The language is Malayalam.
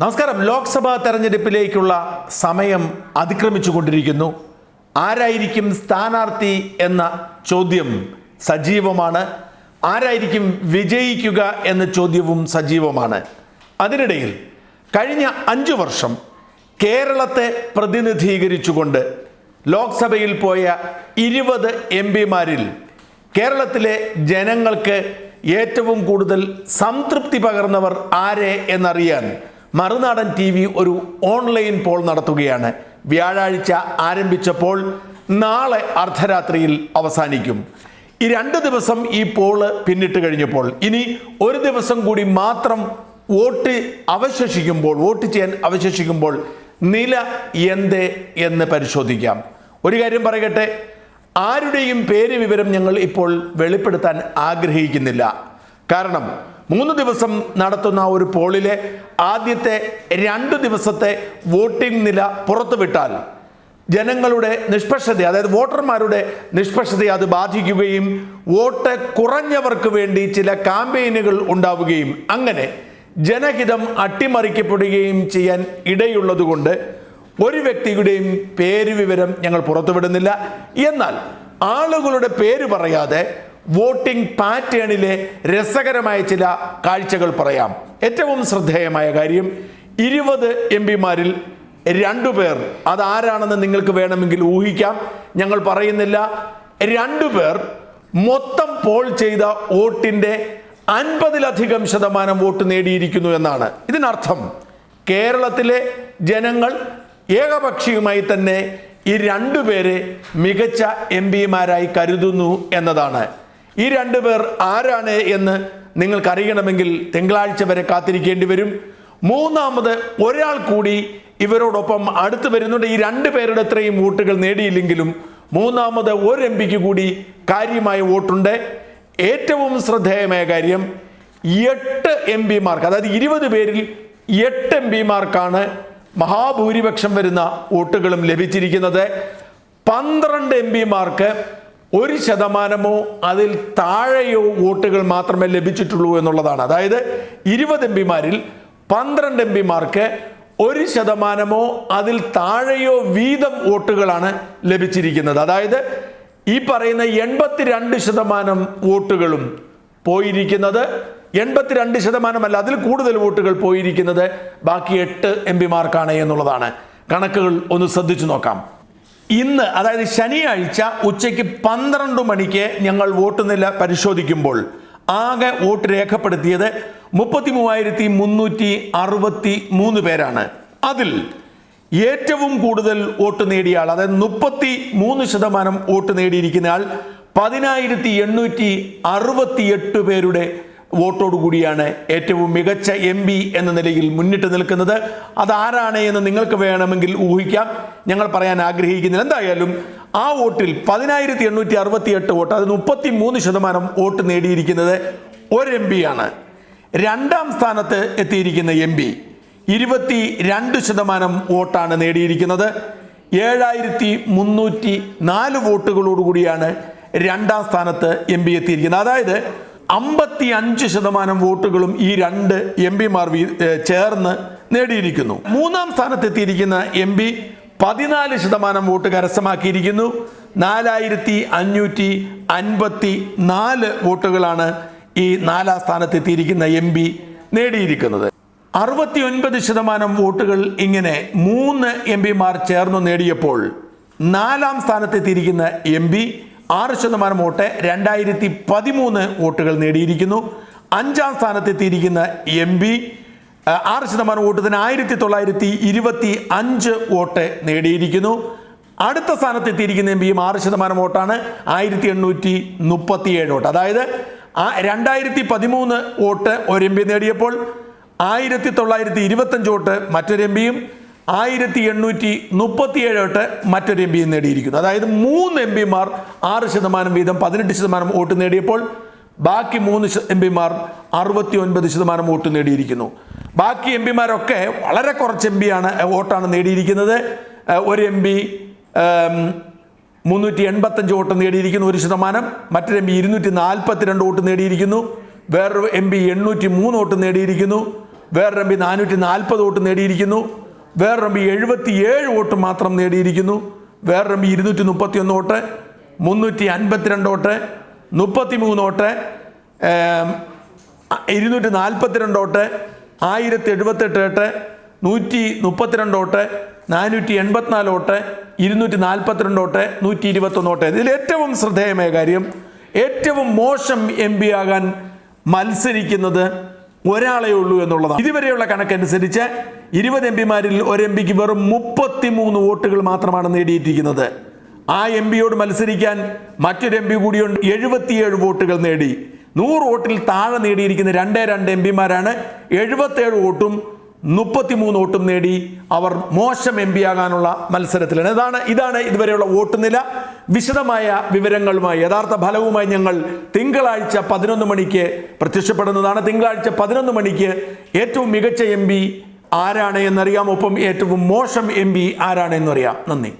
നമസ്കാരം. ലോക്സഭാ തെരഞ്ഞെടുപ്പിലേക്കുള്ള സമയം അതിക്രമിച്ചു കൊണ്ടിരിക്കുന്നു ആരായിരിക്കും സ്ഥാനാർത്ഥി എന്ന ചോദ്യം സജീവമാണ്. ആരായിരിക്കും വിജയിക്കുക എന്ന ചോദ്യവും സജീവമാണ്. അതിനിടയിൽ കഴിഞ്ഞ അഞ്ചു വർഷം കേരളത്തെ പ്രതിനിധീകരിച്ചുകൊണ്ട് ലോക്സഭയിൽ പോയ ഇരുപത് എം പിമാരിൽ കേരളത്തിലെ ജനങ്ങൾക്ക് ഏറ്റവും കൂടുതൽ സംതൃപ്തി പകർന്നവർ ആരെ എന്നറിയാൻ മറുനാടൻ ടി വി ഒരു ഓൺലൈൻ പോൾ നടത്തുകയാണ്. വ്യാഴാഴ്ച ആരംഭിച്ചപ്പോൾ നാളെ അർദ്ധരാത്രിയിൽ അവസാനിക്കും. ഈ രണ്ട് ദിവസം ഈ പോൾ പിന്നിട്ട് കഴിഞ്ഞപ്പോൾ ഇനി ഒരു ദിവസം കൂടി മാത്രം വോട്ട് അവശേഷിക്കുമ്പോൾ വോട്ട് ചെയ്യാൻ അവശേഷിക്കുമ്പോൾ നില എന്ത് എന്ന് പരിശോധിക്കാം. ഒരു കാര്യം പറയട്ടെ ആരുടെയും പേര് വിവരം ഞങ്ങൾ ഇപ്പോൾ വെളിപ്പെടുത്താൻ ആഗ്രഹിക്കുന്നില്ല. കാരണം മൂന്ന് ദിവസം നടത്തുന്ന ഒരു പോളിലെ ആദ്യത്തെ രണ്ട് ദിവസത്തെ വോട്ടിംഗ് നില പുറത്തുവിട്ടാൽ ജനങ്ങളുടെ നിഷ്പക്ഷത അതായത് വോട്ടർമാരുടെ നിഷ്പക്ഷതയെ അത് ബാധിക്കുകയും വോട്ട് കുറഞ്ഞവർക്ക് വേണ്ടി ചില ക്യാമ്പയിനുകൾ ഉണ്ടാവുകയും അങ്ങനെ ജനഹിതം അട്ടിമറിക്കപ്പെടുകയും ചെയ്യാൻ ഇടയുള്ളതുകൊണ്ട് ഒരു വ്യക്തിയുടെയും പേര് വിവരം ഞങ്ങൾ പുറത്തുവിടുന്നില്ല. എന്നാൽ ആളുകളുടെ പേര് പറയാതെ വോട്ടിംഗ് പാറ്റേണിലെ രസകരമായ ചില കാഴ്ചകൾ പറയാം. ഏറ്റവും ശ്രദ്ധേയമായ കാര്യം ഇരുപത് എം പിമാരിൽ രണ്ടുപേർ അതാരാണെന്ന് നിങ്ങൾക്ക് വേണമെങ്കിൽ ഊഹിക്കാം. ഞങ്ങൾ പറയുന്നില്ല. രണ്ടു പേർ മൊത്തം പോൾ ചെയ്ത വോട്ടിന്റെ അൻപതിലധികം ശതമാനം വോട്ട് നേടിയിരിക്കുന്നു എന്നാണ്. ഇതിനർത്ഥം കേരളത്തിലെ ജനങ്ങൾ ഏകപക്ഷീയമായി തന്നെ ഈ രണ്ടുപേരെ മികച്ച എം പിമാരായി കരുതുന്നു എന്നതാണ്. ഈ രണ്ടു പേർ ആരാണ് എന്ന് നിങ്ങൾക്കറിയണമെങ്കിൽ തിങ്കളാഴ്ച വരെ കാത്തിരിക്കേണ്ടി വരും. മൂന്നാമത് ഒരാൾ കൂടി ഇവരോടൊപ്പം അടുത്ത് വരുന്നുണ്ട്. ഈ രണ്ട് പേരുടെ അത്രയും വോട്ടുകൾ നേടിയില്ലെങ്കിലും മൂന്നാമത് ഒരു എം പിക്ക് കൂടി കാര്യമായ വോട്ടുണ്ട്. ഏറ്റവും ശ്രദ്ധേയമായ കാര്യം എട്ട് എം പിമാർക്ക് അതായത് ഇരുപത് പേരിൽ എട്ട് എം പിമാർക്കാണ് മഹാഭൂരിപക്ഷം വരുന്ന വോട്ടുകളും ലഭിച്ചിരിക്കുന്നത്. പന്ത്രണ്ട് എം പിമാർക്ക് ഒരു ശതമാനമോ അതിൽ താഴെയോ വോട്ടുകൾ മാത്രമേ ലഭിച്ചിട്ടുള്ളൂ എന്നുള്ളതാണ്. അതായത് ഇരുപത് എം പിമാരിൽ പന്ത്രണ്ട് എം പിമാർക്ക് ഒരു ശതമാനമോ അതിൽ താഴെയോ വീതം വോട്ടുകളാണ് ലഭിച്ചിരിക്കുന്നത്. അതായത് ഈ പറയുന്ന എൺപത്തിരണ്ട് ശതമാനം വോട്ടുകളും പോയിരിക്കുന്നത്. എൺപത്തിരണ്ട് ശതമാനമല്ല അതിൽ കൂടുതൽ വോട്ടുകൾ പോയിരിക്കുന്നത് ബാക്കി എട്ട് എം പിമാർക്കാണ് എന്നുള്ളതാണ്. കണക്കുകൾ ഒന്ന് ശ്രദ്ധിച്ചു നോക്കാം. ഇന്ന് അതായത് ശനിയാഴ്ച ഉച്ചയ്ക്ക് പന്ത്രണ്ട് മണിക്ക് ഞങ്ങൾ വോട്ട് നില പരിശോധിക്കുമ്പോൾ ആകെ വോട്ട് രേഖപ്പെടുത്തിയത് മുപ്പത്തി മൂവായിരത്തി മുന്നൂറ്റി അറുപത്തി മൂന്ന് പേരാണ്. അതിൽ ഏറ്റവും കൂടുതൽ വോട്ട് നേടിയ ആൾ അതായത് മുപ്പത്തി മൂന്ന് ശതമാനം വോട്ട് നേടിയിരിക്കുന്ന ആൾ പതിനായിരത്തി എണ്ണൂറ്റി അറുപത്തി എട്ട് പേരുടെ വോട്ടോടു കൂടിയാണ് ഏറ്റവും മികച്ച എം പി എന്ന നിലയിൽ മുന്നിട്ട് നിൽക്കുന്നത്. അതാരാണ് എന്ന് നിങ്ങൾക്ക് വേണമെങ്കിൽ ഊഹിക്കാം. ഞങ്ങൾ പറയാൻ ആഗ്രഹിക്കുന്നില്ല എന്തായാലും ആ വോട്ടിൽ പതിനായിരത്തി എണ്ണൂറ്റി അറുപത്തി എട്ട് വോട്ട് അത് മുപ്പത്തി മൂന്ന് ശതമാനം വോട്ട് നേടിയിരിക്കുന്നത് ഒരു എം ആണ്. രണ്ടാം സ്ഥാനത്ത് എത്തിയിരിക്കുന്ന എം പി ഇരുപത്തി രണ്ട് ശതമാനം വോട്ടാണ് നേടിയിരിക്കുന്നത്. ഏഴായിരത്തി മുന്നൂറ്റി നാല് വോട്ടുകളോടുകൂടിയാണ് രണ്ടാം സ്ഥാനത്ത് എം പി എത്തിയിരിക്കുന്നത്. അതായത് അമ്പത്തി അഞ്ച് ശതമാനം വോട്ടുകളും ഈ രണ്ട് എം പിമാർ ചേർന്ന് നേടിയിരിക്കുന്നു. മൂന്നാം സ്ഥാനത്തെത്തിയിരിക്കുന്ന എം പി പതിനാല് ശതമാനം വോട്ട് കരസ്ഥമാക്കിയിരിക്കുന്നു. നാലായിരത്തി അഞ്ഞൂറ്റി അൻപത്തി നാല് വോട്ടുകളാണ് ഈ നാലാം സ്ഥാനത്തെത്തിയിരിക്കുന്ന എം പി നേടിയിരിക്കുന്നത്. അറുപത്തി ഒൻപത് ശതമാനം വോട്ടുകൾ ഇങ്ങനെ മൂന്ന് എം പിമാർ ചേർന്ന് നേടിയപ്പോൾ നാലാം സ്ഥാനത്തെത്തിയിരിക്കുന്ന എം പി ആറ് ശതമാനം വോട്ട് രണ്ടായിരത്തി പതിമൂന്ന് വോട്ടുകൾ നേടിയിരിക്കുന്നു. അഞ്ചാം സ്ഥാനത്തെത്തിയിരിക്കുന്ന എം പി ആറ് ശതമാനം വോട്ട് ആയിരത്തി തൊള്ളായിരത്തി ഇരുപത്തി അഞ്ച് വോട്ട് നേടിയിരിക്കുന്നു. അടുത്ത സ്ഥാനത്തെത്തിയിരിക്കുന്ന എം പിയും ആറ് ശതമാനം വോട്ടാണ് ആയിരത്തി എണ്ണൂറ്റി മുപ്പത്തിയേഴ് വോട്ട്. അതായത് ആ രണ്ടായിരത്തി പതിമൂന്ന് വോട്ട് ഒരു എം പി നേടിയപ്പോൾ ആയിരത്തി തൊള്ളായിരത്തി ഇരുപത്തഞ്ച് വോട്ട് മറ്റൊരു എം പിയും ആയിരത്തി എണ്ണൂറ്റി മുപ്പത്തിയേഴ് തൊട്ട് മറ്റൊരു എം പി നേടിയിരിക്കുന്നു. അതായത് മൂന്ന് എം പിമാർ ആറ് ശതമാനം വീതം പതിനെട്ട് ശതമാനം വോട്ട് നേടിയപ്പോൾ ബാക്കി മൂന്ന് എം പിമാർ അറുപത്തി ഒൻപത് ശതമാനം വോട്ട് നേടിയിരിക്കുന്നു. ബാക്കി എം പിമാരൊക്കെ വളരെ കുറച്ച് എം പിയാണ് വോട്ടാണ് നേടിയിരിക്കുന്നത്. ഒരു എം പി മുന്നൂറ്റി എൺപത്തഞ്ച് വോട്ട് നേടിയിരിക്കുന്നു ഒരു ശതമാനം. മറ്റൊരു എം പി ഇരുന്നൂറ്റി നാൽപ്പത്തിരണ്ട് വോട്ട് നേടിയിരിക്കുന്നു. വേറൊരു എം പി എണ്ണൂറ്റി മൂന്ന് വോട്ട് നേടിയിരിക്കുന്നു. വേറൊരു എം പി നാനൂറ്റി നാൽപ്പത് വോട്ട് നേടിയിരിക്കുന്നു. വേറൊരു റമ്പി എഴുപത്തി ഏഴ് വോട്ട് മാത്രം നേടിയിരിക്കുന്നു. വേറെ റമ്പി ഇരുന്നൂറ്റി മുപ്പത്തി ഒന്ന് വോട്ട് മുന്നൂറ്റി അൻപത്തിരണ്ട് വോട്ട് മുപ്പത്തി മൂന്ന് വോട്ട് ഇരുന്നൂറ്റി നാൽപ്പത്തിരണ്ട് വോട്ട് ആയിരത്തി എഴുപത്തെട്ട് വോട്ട് നൂറ്റി മുപ്പത്തിരണ്ട് വോട്ട് നാനൂറ്റി എൺപത്തിനാല് വോട്ട് ഇരുന്നൂറ്റി നാൽപ്പത്തിരണ്ട് വോട്ട് നൂറ്റി ഇരുപത്തൊന്ന് വോട്ട്. ഇതിൽ ഏറ്റവും ശ്രദ്ധേയമായ കാര്യം ഏറ്റവും മോശം എം പി ആകാൻ മത്സരിക്കുന്നത് ഒരാളേ ഉള്ളൂ എന്നുള്ളതാണ്. ഇതുവരെയുള്ള കണക്കനുസരിച്ച് ഇരുപത് എം പിമാരിൽ ഒരു എം പിക്ക് വെറും മുപ്പത്തിമൂന്ന് വോട്ടുകൾ മാത്രമാണ് നേടിയിട്ടിരിക്കുന്നത് ആ എം പിയോട് മത്സരിക്കാൻ മറ്റൊരു എം പി കൂടിയുണ്ട്. എഴുപത്തിയേഴ് വോട്ടുകൾ നേടി. നൂറ് വോട്ടിൽ താഴെ നേടിയിരിക്കുന്ന രണ്ടേ രണ്ട് എം പിമാരാണ് എഴുപത്തേഴ് വോട്ടും മുപ്പത്തിമൂന്ന് വോട്ടും നേടി അവർ മോശം എം പി ആകാനുള്ള മത്സരത്തിലാണ്. ഇതാണ് ഇതാണ് ഇതുവരെയുള്ള വോട്ട് നില. വിശദമായ വിവരങ്ങളുമായി യഥാർത്ഥ ഫലവുമായി ഞങ്ങൾ തിങ്കളാഴ്ച പതിനൊന്ന് മണിക്ക് പ്രത്യക്ഷപ്പെടുന്നതാണ്. തിങ്കളാഴ്ച പതിനൊന്ന് മണിക്ക് ഏറ്റവും മികച്ച എം പി ആരാണ് എന്നറിയാം. ഒപ്പം ഏറ്റവും മോശം എം പി ആരാണ് എന്നറിയാം. നന്ദി.